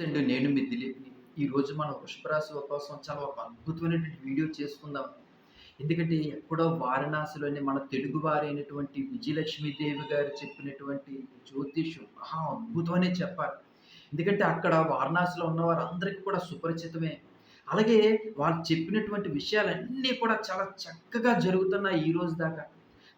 నమస్తే అండి నేను మీ దిలీప్ని ఈరోజు మనం పుష్పరాశి కోసం చాలా ఒక అద్భుతమైనటువంటి వీడియో చేసుకుందాం. ఎందుకంటే ఎక్కడో వారణాసిలోనే మన తెలుగు వారైనటువంటి విజయలక్ష్మీదేవి గారు చెప్పినటువంటి జ్యోతిష్యం మహా అద్భుతమనే చెప్పాలి. ఎందుకంటే అక్కడ వారణాసిలో ఉన్న వారందరికీ కూడా సుపరిచితమే. అలాగే వాళ్ళు చెప్పినటువంటి విషయాలన్నీ కూడా చాలా చక్కగా జరుగుతున్నాయి ఈ రోజు దాకా.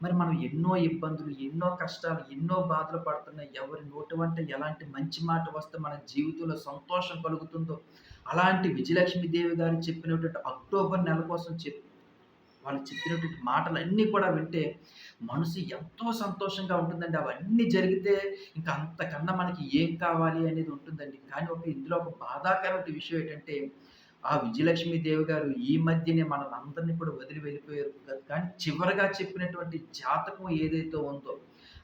మరి మనం ఎన్నో ఇబ్బందులు ఎన్నో కష్టాలు ఎన్నో బాధలు పడుతున్నాయి ఎవరి నోటి వంట ఎలాంటి మంచి మాట వస్తే మన జీవితంలో సంతోషం కలుగుతుందో అలాంటి విజయలక్ష్మీదేవి గారు చెప్పినటువంటి అక్టోబర్ నెల కోసం చెప్ వాళ్ళు చెప్పినటువంటి మాటలన్నీ కూడా వింటే మనసు ఎంతో సంతోషంగా ఉంటుందండి. అవన్నీ జరిగితే ఇంకా అంతకన్నా మనకి ఏం కావాలి అనేది ఉంటుందండి. కానీ ఒక ఇందులో ఒక బాధాకరమైన విషయం ఏంటంటే ఆ విజయలక్ష్మి దేవి గారు ఈ మధ్యనే మనల్ని అందరినీ కూడా వదిలి వెళ్ళిపోయారు. కానీ చివరిగా చెప్పినటువంటి జాతకం ఏదైతే ఉందో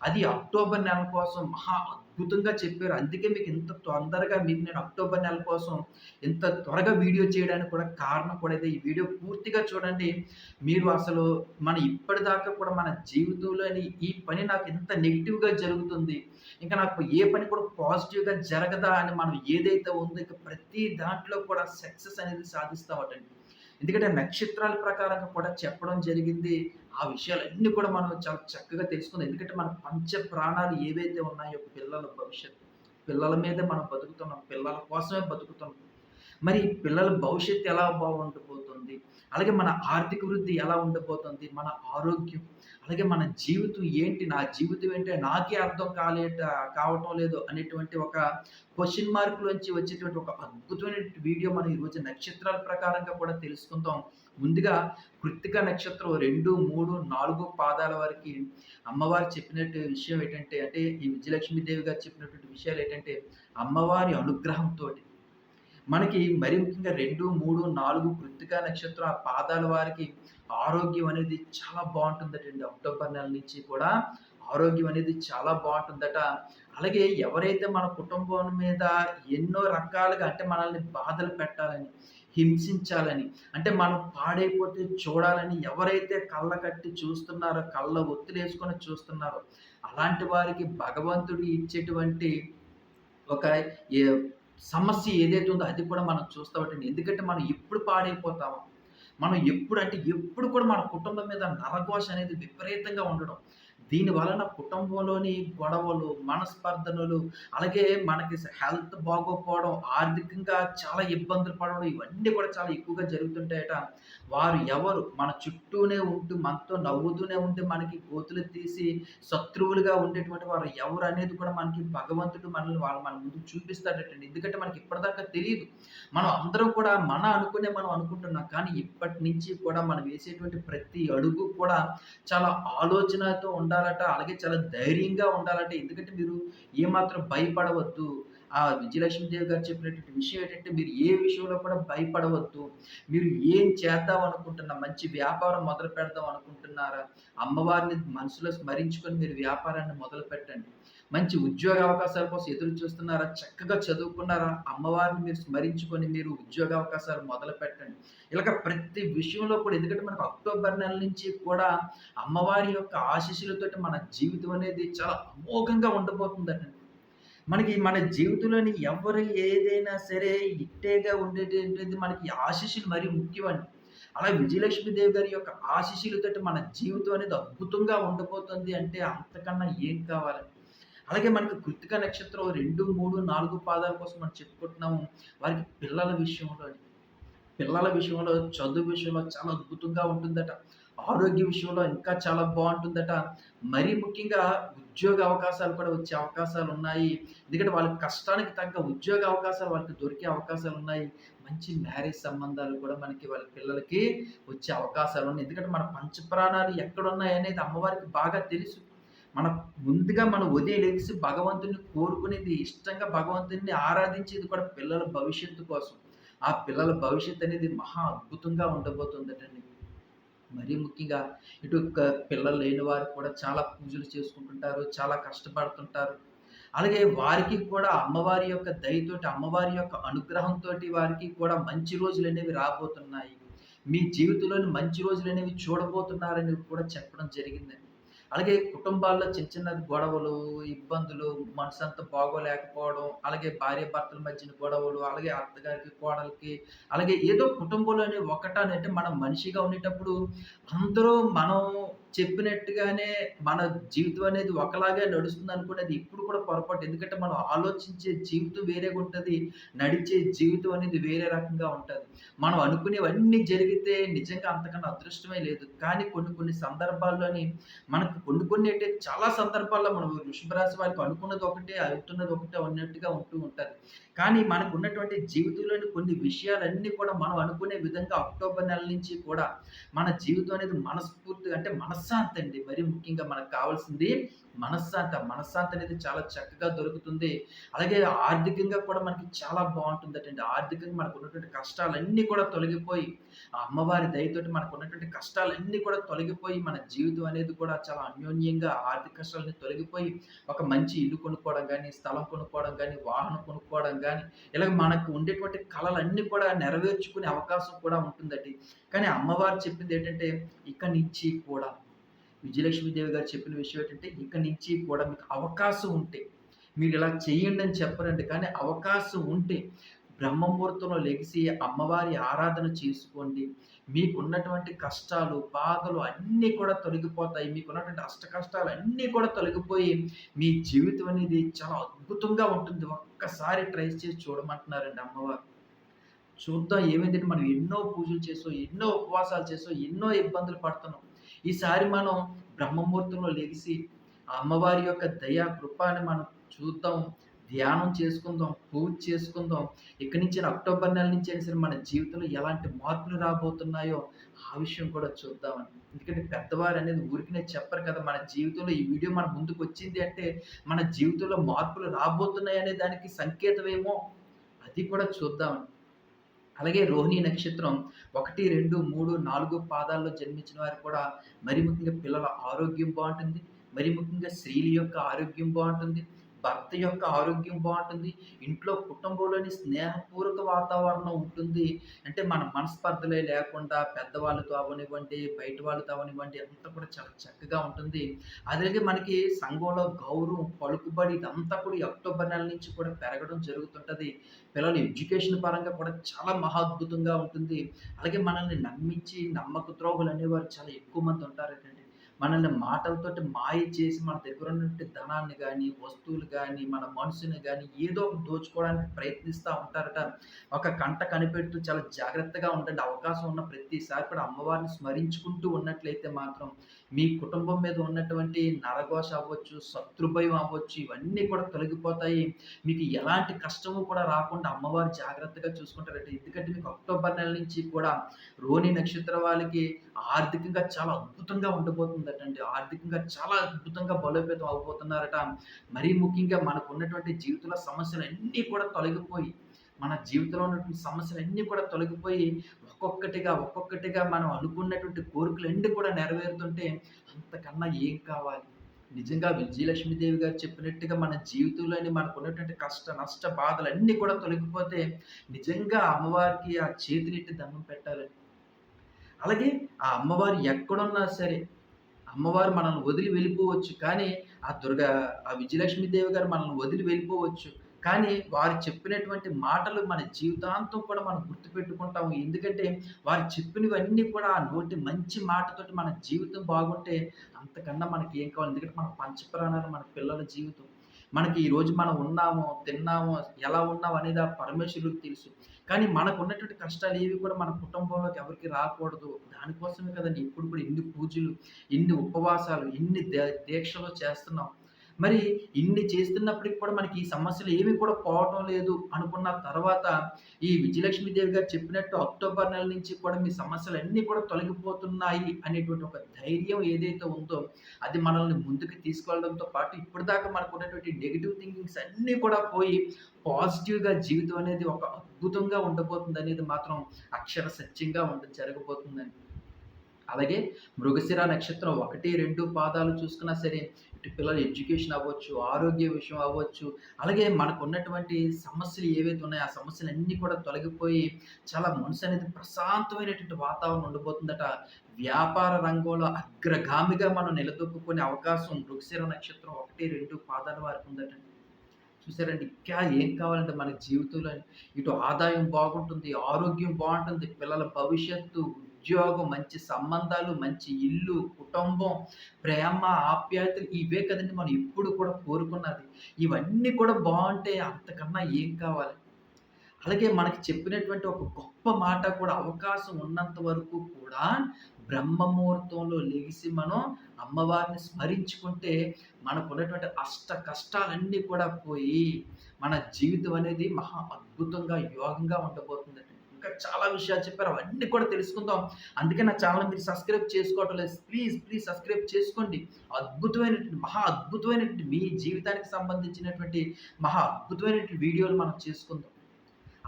అది అక్టోబర్ నెల కోసం మహా అద్భుతంగా చెప్పారు. అందుకే మీకు ఇంత తొందరగా మీకు నేను అక్టోబర్ నెల కోసం ఇంత త్వరగా వీడియో చేయడానికి కూడా కారణం కూడా ఇదే. ఈ వీడియో పూర్తిగా చూడండి. మీరు అసలు మన ఇప్పటిదాకా కూడా మన జీవితంలోని ఈ పని నాకు ఇంత నెగిటివ్గా జరుగుతుంది. ఇంకా నాకు ఏ పని కూడా పాజిటివ్గా జరగదా అని మనం ఏదైతే ఉందో ఇంకా ప్రతి దాంట్లో కూడా సక్సెస్ అనేది సాధిస్తామటండి ఎందుకంటే నక్షత్రాల ప్రకారంగా కూడా చెప్పడం జరిగింది. ఆ విషయాలన్నీ కూడా మనం చాలా చక్కగా తెలుసుకుందాం. ఎందుకంటే మన పంచ ప్రాణాలు ఏవైతే ఉన్నాయో పిల్లల భవిష్యత్తు పిల్లల మీదే మనం బతుకుతున్నాం పిల్లల కోసమే బతుకుతున్నాం. మరి పిల్లల భవిష్యత్తు ఎలా బాగుంటుంది? బాగుండిపోతుంది అలాగే మన ఆర్థిక వృద్ధి ఎలా ఉండబోతుంది మన ఆరోగ్యం. అలాగే మన జీవితం ఏంటి? నా జీవితం ఏంటి? నాకే అర్థం కాలేట కావటం లేదు అనేటువంటి ఒక క్వశ్చన్ మార్కులోంచి వచ్చేటువంటి ఒక అద్భుతమైన వీడియో మనం ఈరోజు నక్షత్రాల ప్రకారంగా కూడా తెలుసుకుందాం. ముందుగా కృత్తిక నక్షత్రం రెండు మూడు నాలుగు పాదాల వారికి అమ్మవారు చెప్పినట్టు విషయం ఏంటంటే అంటే ఈ విజయలక్ష్మీదేవి గారు చెప్పినటువంటి విషయాలు ఏంటంటే అమ్మవారి అనుగ్రహంతో మనకి మరి ముఖ్యంగా రెండు మూడు నాలుగు కృత్తిక నక్షత్రం ఆ పాదాల వారికి ఆరోగ్యం అనేది చాలా బాగుంటుందటండి. అక్టోబర్ నెల నుంచి కూడా ఆరోగ్యం అనేది చాలా బాగుంటుందట. అలాగే ఎవరైతే మన కుటుంబం మీద ఎన్నో రకాలుగా అంటే మనల్ని బాధలు పెట్టాలని హింసించాలని అంటే మనం పాడైపోతే చూడాలని ఎవరైతే కళ్ళ కట్టి చూస్తున్నారో కళ్ళ ఒత్తిడి చూస్తున్నారో అలాంటి వారికి భగవంతుడు ఇచ్చేటువంటి ఒక ఏ- సమస్య ఏదైతే ఉందో అది కూడా మనం చూస్తామంటే ఎందుకంటే మనం ఎప్పుడు పాడైపోతామో. మనం ఎప్పుడు అంటే ఎప్పుడు కూడా మన కుటుంబం మీద నరఘోష అనేది విపరీతంగా ఉండడం. దీని వలన కుటుంబంలోని గొడవలు మనస్పర్ధనలు అలాగే మనకి హెల్త్ బాగోకపోవడం ఆర్థికంగా చాలా ఇబ్బందులు పడడం ఇవన్నీ కూడా చాలా ఎక్కువగా జరుగుతుంటాయట. వారు ఎవరు? మన చుట్టూనే ఉంటూ మనతో నవ్వుతూనే ఉంటే మనకి గోతులు తీసి శత్రువులుగా ఉండేటువంటి వారు ఎవరు అనేది కూడా మనకి భగవంతుడు మనల్ని వాళ్ళు మన ముందు చూపిస్తాడటండి. ఎందుకంటే మనకి ఇప్పటిదాకా తెలియదు మనం అందరం కూడా మన అనుకునే మనం అనుకుంటున్నాం. కానీ ఇప్పటి నుంచి కూడా మనం వేసేటువంటి ప్రతి అడుగు కూడా చాలా ఆలోచనతో ఉండాలి. ఉండాలట అలాగే చాలా ధైర్యంగా ఉండాలట. ఎందుకంటే మీరు ఏమాత్రం భయపడవద్దు. ఆ విజయలక్ష్మీదేవి గారు చెప్పినటువంటి విషయం ఏంటంటే మీరు ఏ విషయంలో కూడా భయపడవద్దు. మీరు ఏం చేద్దాం అనుకుంటున్నా మంచి వ్యాపారం మొదలు పెడదాం అనుకుంటున్నారా అమ్మవారిని మనసులో స్మరించుకొని మీరు వ్యాపారాన్ని మొదలు పెట్టండి మంచి ఉద్యోగ అవకాశాల కోసం ఎదురు చూస్తున్నారా? చక్కగా చదువుకున్నారా? అమ్మవారిని మీరు స్మరించుకొని మీరు ఉద్యోగ అవకాశాలు మొదలు పెట్టండి. ఇలాగ ప్రతి విషయంలో కూడా ఎందుకంటే మనకు అక్టోబర్ నెల నుంచి కూడా అమ్మవారి యొక్క ఆశీస్సులతోటి మన జీవితం అనేది చాలా అమోఘంగా ఉండబోతుందండి. మనకి మన జీవితంలోని ఎవరు ఏదైనా సరే ఇట్టేగా ఉండేటది మనకి ఆశీస్సులు మరీ ముఖ్యమండి. అలా విజయలక్ష్మీదేవి గారి యొక్క ఆశీస్సులతోటి మన జీవితం అనేది అద్భుతంగా ఉండబోతుంది అంటే అంతకన్నా ఏం కావాలి అలాగే మనకి కృతిక నక్షత్రం రెండు మూడు నాలుగు పాదాల కోసం మనం చెప్పుకుంటున్నాము. వారికి పిల్లల విషయంలో పిల్లల విషయంలో చదువు విషయంలో చాలా అద్భుతంగా ఉంటుందట. ఆరోగ్య విషయంలో ఇంకా చాలా బాగుంటుందట. మరీ ముఖ్యంగా ఉద్యోగ అవకాశాలు కూడా వచ్చే అవకాశాలు ఉన్నాయి. ఎందుకంటే వాళ్ళ కష్టానికి తగ్గ ఉద్యోగ అవకాశాలు వాళ్ళకి దొరికే అవకాశాలు ఉన్నాయి. మంచి మ్యారేజ్ సంబంధాలు కూడా మనకి వాళ్ళ పిల్లలకి వచ్చే అవకాశాలు ఉన్నాయి. ఎందుకంటే మన పంచప్రాణాలు ఎక్కడ ఉన్నాయి అనేది అమ్మవారికి బాగా తెలుసు. మన ముందుగా మనం ఉదయం లేచి భగవంతుని కోరుకునేది ఇష్టంగా భగవంతుని ఆరాధించేది కూడా పిల్లల భవిష్యత్తు కోసం. ఆ పిల్లల భవిష్యత్తు అనేది మహా అద్భుతంగా ఉండబోతుందటండి. మరీ ముఖ్యంగా ఇటు పిల్లలు లేని వారు కూడా చాలా పూజలు చేసుకుంటుంటారు చాలా కష్టపడుతుంటారు. అలాగే వారికి కూడా అమ్మవారి యొక్క దయతోటి అమ్మవారి యొక్క అనుగ్రహంతో వారికి కూడా మంచి రోజులు అనేవి రాబోతున్నాయి. మీ జీవితంలోని మంచి రోజులు అనేవి చూడబోతున్నారని కూడా చెప్పడం జరిగిందండి. అలాగే కుటుంబాల్లో చిన్న చిన్న గొడవలు, ఇబ్బందులు, మనసు అంతా బాగోలేకపోవడం, అలాగే భార్యాభర్తల మధ్యన గొడవలు, అలాగే అత్తగారికి, కోడలకి అలాగే ఏదో కుటుంబంలోనే ఒకటని అంటే మనం మనిషిగా ఉండేటప్పుడు అందరూ మనం చెప్పినట్టుగానే మన జీవితం అనేది ఒకలాగే నడుస్తుంది అనుకునేది ఇప్పుడు కూడా పొరపాటు. ఎందుకంటే మనం ఆలోచించే జీవితం వేరేగా ఉంటుంది నడిచే జీవితం అనేది వేరే రకంగా ఉంటుంది మనం అనుకునేవన్నీ జరిగితే నిజంగా అంతకన్నా అదృష్టమే లేదు. కానీ కొన్ని కొన్ని సందర్భాల్లోని మనకు కొన్ని కొన్ని అంటే చాలా సందర్భాల్లో మనం వృషభ రాశి వారికి అనుకున్నది ఒకటే, అవుతున్నది ఒకటే ఉన్నట్టుగా ఉంటూ ఉంటుంది కానీ మనకు ఉన్నటువంటి జీవితంలోని కొన్ని విషయాలన్నీ కూడా మనం అనుకునే విధంగా అక్టోబర్ నెల నుంచి కూడా మన జీవితం అనేది మనస్ఫూర్తిగా అంటే మనస్ మనశ్శాంతి అండి. మరి ముఖ్యంగా మనకు కావాల్సింది మనశ్శాంతి. మనశ్శాంతి అనేది చాలా చక్కగా దొరుకుతుంది. అలాగే ఆర్థికంగా కూడా మనకి చాలా బావుంటుందటండి. ఆర్థికంగా మనకు ఉన్నటువంటి కష్టాలన్నీ కూడా తొలగిపోయి, ఆ అమ్మవారి దయతోటి మనకు ఉన్నటువంటి కష్టాలన్నీ కూడా తొలగిపోయి, మన జీవితం అనేది కూడా చాలా అన్యోన్యంగా ఆర్థిక కష్టాలన్నీ తొలగిపోయి, ఒక మంచి ఇల్లు కొనుక్కోవడం కానీ స్థలం కొనుక్కోవడం కానీ వాహనం కొనుక్కోవడం కానీ ఇలా మనకు ఉండేటువంటి కళలన్నీ కూడా నెరవేర్చుకునే అవకాశం కూడా ఉంటుందండి. కానీ అమ్మవారు చెప్పింది ఏంటంటే ఇక నుంచి కూడా విజయలక్ష్మీదేవి గారు చెప్పిన విషయం ఏంటంటే, ఇక్కడి నుంచి కూడా మీకు అవకాశం ఉంటే, మీరిలా చేయండి అని చెప్పరండి. కానీ అవకాశం ఉంటే, బ్రహ్మముహూర్తంలో లెగిసి అమ్మవారి ఆరాధన చేసుకోండి. మీకున్నటువంటి కష్టాలు, బాధలు అన్నీ కూడా తొలగిపోతాయి. మీకున్నటువంటి అష్ట కష్టాలు అన్నీ కూడా తొలగిపోయి, మీ జీవితం అనేది చాలా అద్భుతంగా ఉంటుంది. ఒక్కసారి ట్రై చేసి చూడమంటున్నారండి అమ్మవారు. చూద్దాం ఏమైందంటే మనం ఎన్నో పూజలు చేసో ఎన్నో ఉపవాసాలు చేసో ఎన్నో ఇబ్బందులు పడుతున్నాం. ఈసారి మనం బ్రహ్మముహూర్తంలో లెగిసి, ఆ అమ్మవారి యొక్క దయ, కృపాన్ని మనం చూద్దాం, ధ్యానం చేసుకుందాం, పూజ చేసుకుందాం. ఇక్కడి నుంచి అక్టోబర్ నెల నుంచి అయినా సరే మన జీవితంలో ఎలాంటి మార్పులు రాబోతున్నాయో ఆ విషయం కూడా చూద్దామని ఎందుకంటే పెద్దవారు అనేది ఊరికినే చెప్పరు కదా! మన జీవితంలో ఈ వీడియో మన ముందుకు వచ్చింది అంటే, మన జీవితంలో మార్పులు రాబోతున్నాయి అనే దానికి సంకేతమేమో అది కూడా చూద్దామని అలాగే రోహిణి నక్షత్రం 1, 2, 3, 4 పాదాల్లో జన్మించిన వారు కూడా మరి ముఖ్యంగా పిల్లల ఆరోగ్యం బాగుంటుంది. మరి ముఖ్యంగా స్త్రీల యొక్క ఆరోగ్యం బాగుంటుంది. భర్త యొక్క ఆరోగ్యం బాగుంటుంది ఇంట్లో కుటుంబంలోని స్నేహపూర్వక వాతావరణం ఉంటుంది. అంటే మన మనస్పర్ధలే లేకుండా పెద్దవాళ్ళతో అవనివ్వండి బయట వాళ్ళతో అవనివ్వండి అంతా కూడా చాలా చక్కగా ఉంటుంది. అలాగే మనకి సంఘంలో గౌరవం, పలుకుబడి ఇదంతా కూడా అక్టోబర్ నెల నుంచి కూడా పెరగడం జరుగుతుంటుంది పిల్లలు ఎడ్యుకేషన్ పరంగా కూడా చాలా మహా అద్భుతంగా ఉంటుంది. అలాగే మనల్ని నమ్మించి నమ్మక ద్రోహులు అనేవారు చాలా ఎక్కువ మంది ఉంటారటండి. మనల్ని మాటలతోటి మాయ చేసి మన దగ్గర ఉన్నటువంటి ధనాన్ని కానీ వస్తువులు కానీ మన మనసుని కానీ ఏదో ఒకటి దోచుకోవడానికి ప్రయత్నిస్తూ ఉంటారట. ఒక కంట కనిపెడుతూ చాలా జాగ్రత్తగా ఉండండి. అవకాశం ఉన్న ప్రతిసారి కూడా అమ్మవారిని స్మరించుకుంటూ ఉన్నట్లయితే మాత్రం మీ కుటుంబం మీద ఉన్నటువంటి నరఘోష అవ్వచ్చు, శత్రుభయం అవ్వచ్చు ఇవన్నీ కూడా తొలగిపోతాయి. మీకు ఎలాంటి కష్టము కూడా రాకుండా అమ్మవారు జాగ్రత్తగా చూసుకుంటారట. ఎందుకంటే మీకు అక్టోబర్ నెల నుంచి కూడా రోని నక్షత్ర వాళ్ళకి ఆర్థికంగా చాలా అద్భుతంగా ఉండబోతుందటండి. ఆర్థికంగా చాలా అద్భుతంగా బలోపేతం అవ్వబోతున్నారట. మరీ ముఖ్యంగా మనకున్నటువంటి జీవితంలో సమస్యలన్నీ కూడా తొలగిపోయి, మన జీవితంలో ఉన్నటువంటి సమస్యలన్నీ కూడా తొలగిపోయి, ఒక్కొక్కటిగా, ఒక్కొక్కటిగా మనం అనుకున్నటువంటి కోరికలన్నీ కూడా నెరవేరుతుంటే అంతకన్నా ఏం కావాలి? నిజంగా విజయలక్ష్మీదేవి గారు చెప్పినట్టుగా మన జీవితంలోని మనకున్నటువంటి కష్ట, నష్ట బాధలు అన్నీ కూడా తొలగిపోతే నిజంగా అమ్మవారికి ఆ చేతులెత్తి దండం పెట్టాలని అలాగే ఆ అమ్మవారు ఎక్కడున్నా సరే, అమ్మవారు మనల్ని వదిలి వెళ్ళిపోవచ్చు. కానీ ఆ దుర్గా ఆ విజయలక్ష్మీదేవి గారు మనల్ని వదిలి వెళ్ళిపోవచ్చు. కానీ వారు చెప్పినటువంటి మాటలు మన జీవితాంతం కూడా మనం గుర్తుపెట్టుకుంటాము. ఎందుకంటే వారు చెప్పినవన్నీ కూడా ఆ నోటి మంచి మాటతోటి మన జీవితం బాగుంటే అంతకన్నా మనకి ఏం కావాలి? ఎందుకంటే మన పంచప్రాణాలు మన పిల్లల జీవితం. మనకి ఈరోజు మనం ఉన్నామో, తిన్నామో, ఎలా ఉన్నాం అనేది ఆ పరమేశ్వరుడికి తెలుసు. కానీ మనకు ఉన్నటువంటి కష్టాలు ఏవి కూడా మన కుటుంబంలోకి ఎవరికి రాకూడదు. దానికోసమే కదండీ ఇప్పుడు కూడా ఇన్ని పూజలు, ఇన్ని ఉపవాసాలు, ఇన్ని దీక్షలు చేస్తున్నాం. మరి ఇన్ని చేస్తున్నప్పటికి కూడా మనకి ఈ సమస్యలు ఏమి కూడా పోవటం లేదు అనుకున్న తర్వాత ఈ విజయలక్ష్మీదేవి గారు చెప్పినట్టు అక్టోబర్ నెల నుంచి కూడా మీ సమస్యలన్నీ కూడా తొలగిపోతున్నాయి అనేటువంటి ఒక ధైర్యం ఏదైతే ఉందో అది మనల్ని ముందుకు తీసుకెళ్ళడంతో పాటు ఇప్పటిదాకా మనకున్నటువంటి నెగిటివ్ థింకింగ్స్ అన్నీ కూడా పోయి పాజిటివ్‌గా జీవితం అనేది ఒక అద్భుతంగా ఉండబోతుందనేది మాత్రం అక్షర సత్యంగా ఉండ జరగబోతుందండి. అలాగే మృగశిర నక్షత్రం ఒకటి రెండు పాదాలు చూసుకున్నా సరే ఇటు పిల్లల ఎడ్యుకేషన్ అవ్వచ్చు ఆరోగ్య విషయం అవ్వచ్చు అలాగే మనకు ఉన్నటువంటి సమస్యలు ఏవైతే ఉన్నాయో ఆ సమస్యలు అన్నీ కూడా తొలగిపోయి చాలా మనసు అనేది ప్రశాంతమైనటువంటి వాతావరణం ఉండబోతుందట వ్యాపార రంగంలో అగ్రగామిగా మనం నిలదొక్కునే అవకాశం మృగశిర నక్షత్రం ఒకటి రెండు పాదాల వారికి ఉందట. చూసారండి ఇంకా ఏం కావాలంటే మన జీవితంలో ఇటు ఆదాయం బాగుంటుంది ఆరోగ్యం బాగుంటుంది పిల్లల భవిష్యత్తు ఉద్యోగం మంచి సంబంధాలు మంచి ఇల్లు కుటుంబం ప్రేమ ఆప్యాయతలు ఇవే కదండి మనం ఎప్పుడు కూడా కోరుకున్నది. ఇవన్నీ కూడా బాగుంటే అంతకన్నా ఏం కావాలి? అలాగే మనకి చెప్పినటువంటి ఒక గొప్ప మాట కూడా అవకాశం ఉన్నంత వరకు కూడా బ్రహ్మముహూర్తంలో లెగిసి మనం అమ్మవారిని స్మరించుకుంటే మనకు ఉన్నటువంటి అష్ట కష్టాలన్నీ కూడా పోయి మన జీవితం అనేది మహా అద్భుతంగా యోగంగా ఉండబోతుందండి. ఇంకా చాలా విషయాలు చెప్పారు. అవన్నీ కూడా తెలుసుకుందాం. అందుకే నా ఛానల్ మీరు సబ్స్క్రైబ్ చేసుకోవటం లేదు. ప్లీజ్ ప్లీజ్ సబ్స్క్రైబ్ చేసుకోండి. అద్భుతమైనటువంటి మహా అద్భుతమైనటువంటి మీ జీవితానికి సంబంధించినటువంటి మహా అద్భుతమైనటువంటి వీడియోలు మనం చేసుకుందాం.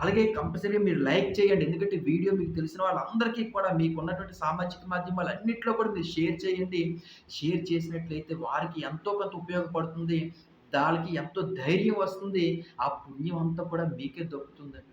అలాగే కంపల్సరీగా మీరు లైక్ చేయండి. ఎందుకంటే వీడియో మీకు తెలిసిన వాళ్ళందరికీ కూడా మీకు ఉన్నటువంటి సామాజిక మాధ్యమాలు అన్నింటిలో కూడా మీరు షేర్ చేయండి. షేర్ చేసినట్లయితే వారికి ఎంతో కొంత ఉపయోగపడుతుంది. దానికి ఎంతో ధైర్యం వస్తుంది. ఆ పుణ్యం అంతా కూడా మీకే దొరుకుతుందండి